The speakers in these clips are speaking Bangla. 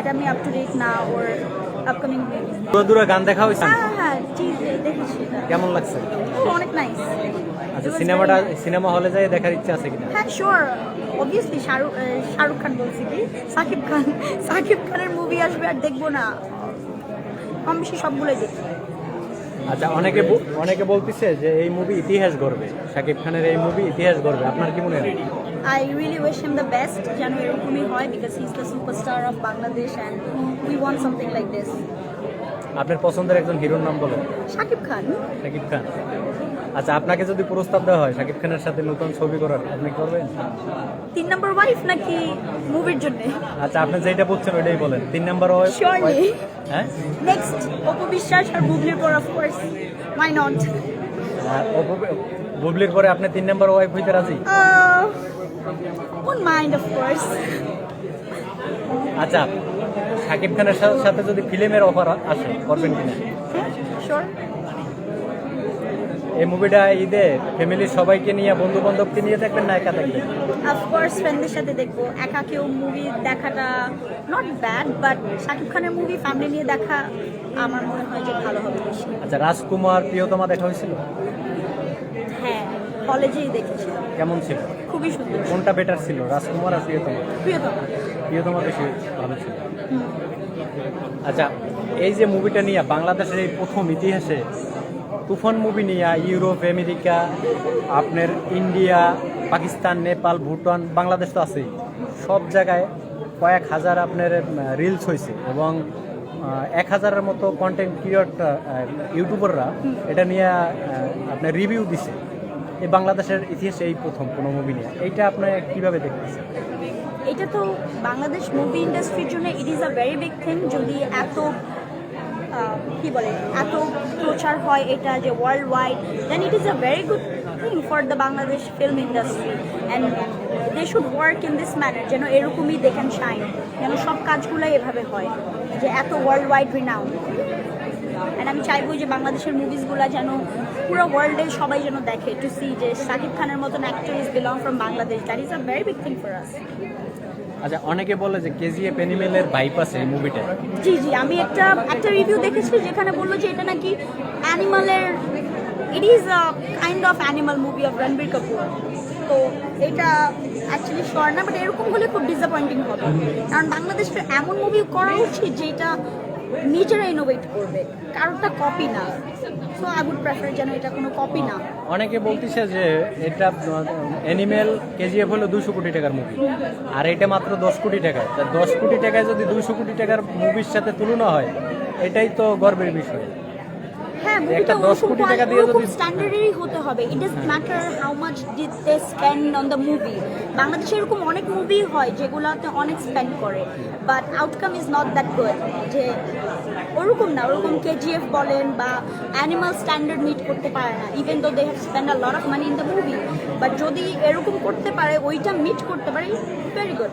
বাট আমি আপ টু ডেট না ওর আপকামিং দূরে দূরে গান দেখা হয়েছে? হ্যাঁ হ্যাঁ জি দেখেছি। কেমন লাগছে? অনেক নাইস আচ্ছা সিনেমাটা সিনেমা হলে যাই দেখার ইচ্ছা আছে কিনা? হ্যাঁ শিওর অবভিয়াসলি শাহরুখ শাহরুখ খান বলছি কি? সাকিব খান সাকিব খানের মুভি আসবে আর দেখব না। কম বেশি সবগুলোই দেখি আচ্ছা অনেকে অনেকে বলতেছে যে এই মুভি ইতিহাস গড়বে। শাকিব খানের এই মুভি ইতিহাস গড়বে। আপনার কি মনে হয়? I really wish him the best যেন এরকমই হয় because he is the superstar of Bangladesh and we want something like this আপনার পছন্দের একজন হিরোর নাম বলেন। শাকিব খান। শাকিব খান। আচ্ছা আপনাকে যদি প্রস্তাব দেওয়া হয় শাকিব খানের সাথে নতুন ছবি করার আপনি করবেন? তিন নম্বর ওয়াইফ নাকি মুভির জন্য? আচ্ছা আপনি যেটা বলছেন ওইটাই বলেন। তিন নাম্বার ওয়াইফ. হ্যাঁ? নেক্সট অপু বিশ্বাস আর বুবলির পর অফকোর্স মাই নট আর অপু- বুবলির পরে আপনি তিন নাম্বার ওয়াইফ হইতে রাজি? ওন মাইন্ড অফকোর্স আচ্ছা শাকিব খানের সাথে যদি ফিল্মের অফার আসে করবেন কিনা? শিওর এই মুভিটা ঈদে ফ্যামিলির সবাইকে নিয়ে বন্ধু বান্ধবকে নিয়ে দেখবেন না একা দেখবেন? অফকোর্স ফ্রেন্ডদের সাথে দেখব। একা কেউ মুভি দেখাটা নট ব্যাড বাট শাকিব খানের মুভি ফ্যামিলি নিয়ে দেখা আমার মনে হয় যে ভালো হবে বেশি। আচ্ছা রাজকুমার প্রিয়তমা দেখা হয়েছিল? হ্যাঁ। কলেজেই দেখেছিলাম। কেমন ছিল? খুবই সুন্দর কোনটা বেটার ছিল রাজকুমার আর প্রিয়তমা? প্রিয়তম। প্রিয়তমা বেশি ভালো ছিল। আচ্ছা এই যে মুভিটা নিয়ে বাংলাদেশের এই প্রথম ইতিহাসে তুফান মুভি নিয়ে ইউরোপ আমেরিকা আপনার ইন্ডিয়া পাকিস্তান নেপাল ভুটান বাংলাদেশ তো আছেই। সব জায়গায় কয়েক হাজার আপনার রিলস হয়েছে এবং এক হাজারের মতো কন্টেন্ট ক্রিয়েটর ইউটিউবাররা এটা নিয়ে আপনার রিভিউ দিছে। এই বাংলাদেশের ইতিহাসে এই প্রথম কোনো মুভি নিয়ে। এইটা আপনি কীভাবে দেখতেছেন? এটা তো বাংলাদেশ মুভি ইন্ডাস্ট্রির জন্য it is a very big thing যদি এত কি বলে, এত প্রচার হয় এটা যে world wide then it is a very good thing for the Bangladesh film industry and they should work in this manner যেন এরকমই দেখেন শাইন যেন সব কাজগুলোই এভাবে হয়, যে এত ওয়ার্ল্ড ওয়াইড রিনাউন অ্যান্ড আমি চাইব যে বাংলাদেশের মুভিসগুলো যেন পুরো ওয়ার্ল্ডে সবাই যেন দেখে টু সি যে শাকিব খানের মতন actor is belong from Bangladesh that is a very big thing for us আচ্ছা অনেকে বলে যে কেজিএফ অ্যানিমেলের আছে এই মুভিটা জি জি আমি একটা একটা রিভিউ দেখেছি যেখানে বলল যে এটা নাকি অ্যানিমালের it is a kind of animal movie of Ranbir Kapoor তো এটা অ্যাকচুয়ালি শোর না বাট এরকম হলে খুব ডিসঅ্যাপয়েন্টিং হবে। কারণ বাংলাদেশের এমন মুভি করা উচিত যেটা নিজেরা ইনোভেট করবে, কারোরটা কপি না। সো আই উড প্রেফার যেন এটা কোনো কপি না। অনেকে বলতেছে যে এটা অ্যানিমেল কেজিএফ হলো দুশো কোটি টাকার মুভি আর এটা মাত্র দশ কোটি টাকা তা দশ কোটি টাকায় যদি দুশো কোটি টাকার মুভির সাথে তুলনা হয়, এটাই তো গর্বের বিষয়। হ্যাঁ একটা মুভিটা 10 কোটি যদি- স্ট্যান্ডার্ডেরই হতে হবে। It does matter how much did they spend on the movie বাংলাদেশে এরকম অনেক মুভি হয় যেগুলোতে অনেক স্পেন্ড করে। But outcome is not that good যে ওরকম না ওরকম কেজিএফ বলেন বা অ্যানিমাল স্ট্যান্ডার্ড মিট করতে পারে না। Even though they have spend a lot of money in the movie but যদি এরকম করতে পারে ওইটা মিট করতে পারে ভেরি গুড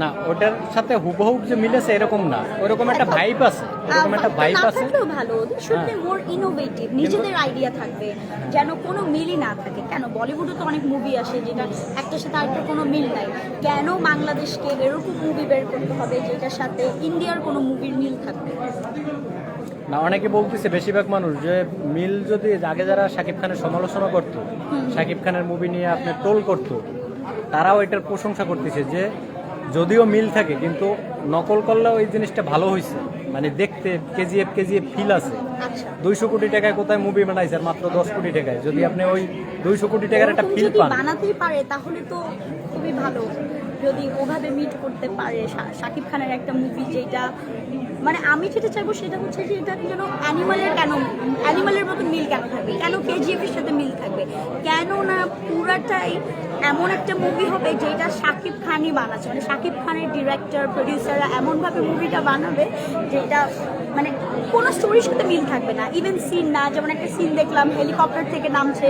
না ওটার সাথে হুবহুব যে মিলেছে এরকম না। ওরকম একটা ভাইব আছে ওরকম একটা ভাইব আছে। ভালো শুড বি হ্যাঁ। মোর ইনোভেটিভ নিজেদের আইডিয়া থাকবে যেন কোনো মিলই না থাকে। কেন? বলিউডে তো অনেক মুভি আসে যেটা একটার সাথে আরেকটার কোনো মিল নাই। কেন বাংলাদেশকে এরকম মুভি বের করতে হবে যেটার সাথে ইন্ডিয়ার কোনো মুভির মিল থাকবে? না অনেকে বলতেছে বেশিরভাগ মানুষ যে মিল যদি আগে যারা শাকিব খানের সমালোচনা করতো শাকিব খানের মুভি নিয়ে আপনি টোল করতো তারাও এটার প্রশংসা করতেছে যে যদিও মিল থাকে কিন্তু নকল করলেও ওই জিনিসটা ভালো হয়েছে মানে দেখতে কেজিএফ কেজিএফ ফিল আছে। আচ্ছা। দুইশো কোটি টাকায় কোথায় মুভি বানাইছে আর মাত্র দশ কোটি টাকায়? যদি আপনি ওই দুইশো কোটি টাকার একটা ফিল পান। বানাতেই পারে তাহলে তো খুবই ভালো। যদি ওভাবে মিট করতে পারে সাকিব খানের একটা মুভি যেটা মানে আমি যেটা চাইব সেটা হচ্ছে যে এটা যেন অ্যানিমালের কেন অ্যানিমালের মতো মিল কেন থাকবে? কেন কেজিএফ এর সাথে মিল থাকবে? কেন না পুরাটাই এমন একটা মুভি হবে যেটা শাকিব খানই বানাচ্ছে? মানে শাকিব খানের ডিরেক্টর প্রডিউসাররা এমনভাবে মুভিটা বানাবে যেটা মানে কোনো স্টোরির সাথে মিল থাকবে না। ইভেন সিন না, যেমন একটা সিন দেখলাম হেলিকপ্টার থেকে নামছে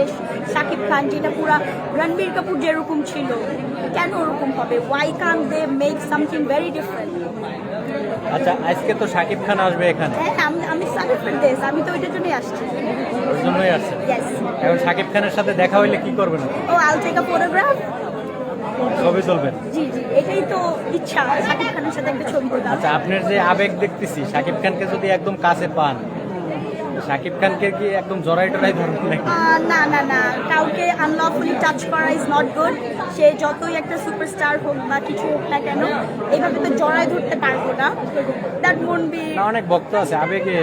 শাকিব খান, যেটা পুরা রণবীর কাপুর যেরকম ছিল, কেন ওরকম হবে? Why can they make something very different আচ্ছা আজকে তো শাকিব খান আসবে এখানে? হ্যাঁ আমি আমি সাকিব খান দেশ আমি তো ওইটার জন্যই আসছি। ওর জন্যই আসছে এখন শাকিব খানের সাথে দেখা হইলে কি করবেন? ও আল টেক ফটোগ্রাফ ছবি তুলবেন? জি জি এটাই তো ইচ্ছা শাকিব খানের সাথে একটা ছবি তোলা আচ্ছা আপনার যে আবেগ দেখতেছি শাকিব খানকে যদি একদম কাছে পান শাকিব খানকে কি একদম জড়াই টড়াই ধরবেন নাকি না না না। কাউকে আনলফুলি টাচ করা ইজ নট গুড সে যতই একটা সুপারস্টার হোক বা কিছু হোক না কেন এইভাবে তো জড়ায় ধরতে পারব না। দ্যাট ওন্ট বি না অনেক ভক্ত আছে আবেগে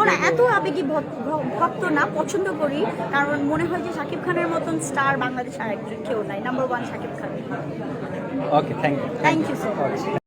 ওরা এত আবেগী ভক- ভক্ত না পছন্দ করি। কারণ মনে হয় যে শাকিব খানের মতন স্টার বাংলাদেশ আর একজন কেউ নাই number one Shakib Khan. Okay thank you thank you so much